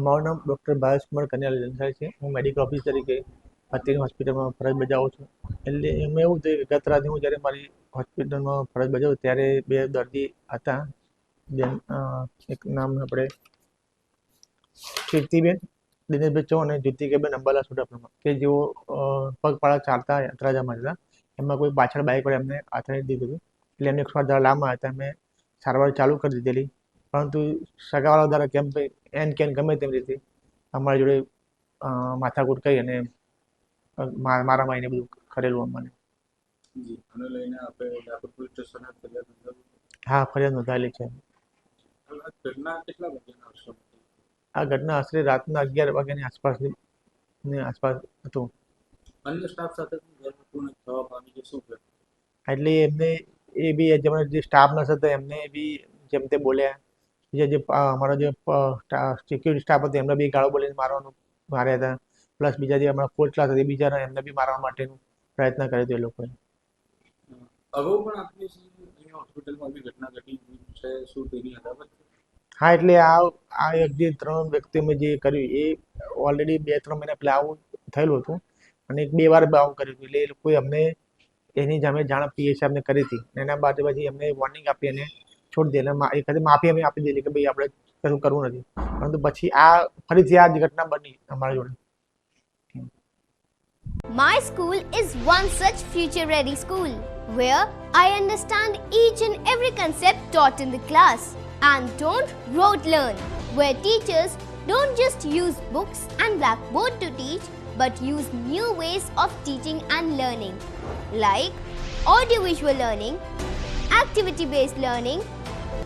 મારું નામ ડૉક્ટર ભાવેશ કુમાર કન્યાલ જનસાઈ છે. હું મેડિકલ ઓફિસ તરીકે અત્યારની હોસ્પિટલમાં ફરજ બજાવું છું. એટલે એમાં એવું થયું કે ગત રાતે હું જ્યારે મારી હોસ્પિટલમાં ફરજ બજાવું ત્યારે બે દર્દી હતા. જેમ એક નામ આપણે કીર્તિબેન, દિનેશભાઈ ચૌ અને જ્યોતિકાબેન અંબાલા સુડાપુરમાં કે જેઓ પગપાળા ચાલતા યાત્રાજામાં હતા એમાં કોઈ પાછળ બાઇક પર એમને આથડી દીધું એટલે એમને એકસો આઠ લાંબા હતા. મેં સારવાર ચાલુ કરી દીધેલી. પરંતુ સગાવાળા દ્વારા કેમ એન કેન ગમે તેમ રીતે અમારી જોડે માથાકૂટ કરી અને મારા મા- મારામારીને બધું કરેલું અમને. હા ફરિયાદ નોંધાયેલી છે. આ ઘટના આશરે રાતના અગિયાર વાગ્યાની આસપાસની ની આસપાસ હતું. અન્ય સ્ટાફ સાથે એટલે એમને એ બી જેમ જે સ્ટાફ નર્સ હતા એમને બી જેમ તે બોલ્યા. બીજા જે અમારા જે સિક્યુરિટી સ્ટાફ હતો એમને બી ગાળો બોલીને મારવાનું માર્યા હતા. પ્લસ બીજા જે અમારા ફોર્થ ક્લાસ હતી બીજા એમને બી મારવા માટેનું પ્રયત્ન કર્યો હતો એ લોકોએ. અગાઉ પણ આપણી હોસ્પિટલમાં આવી ઘટના ઘટી છે શું તેની અદાવત હા એટલે આ આ એક જે ત્રણ વ્યક્તિઓ મેં જે કર્યું એ ઓલરેડી બે ત્રણ મહિના પહેલાં આવું થયેલું હતું. અને એક બે વાર આવું કર્યું હતું. એટલે એ લોકોએ અમને એની સામે જાણ પીએ સાહેબને કરી હતી. અને એના બાદ પછી અમને વોર્નિંગ આપી અને છોડી દે અને એક માફી અમે આપી દીધી કે ભાઈ આપણે કશું કરવું નથી પરંતુ પછી આ ફરીથી આ ઘટના બની અમારા જોડે My school is one such future ready school where I understand each and every concept taught in the class and don't rote learn, where teachers don't just use books and blackboard to teach but use new ways of teaching and learning like audiovisual learning, activity based learning,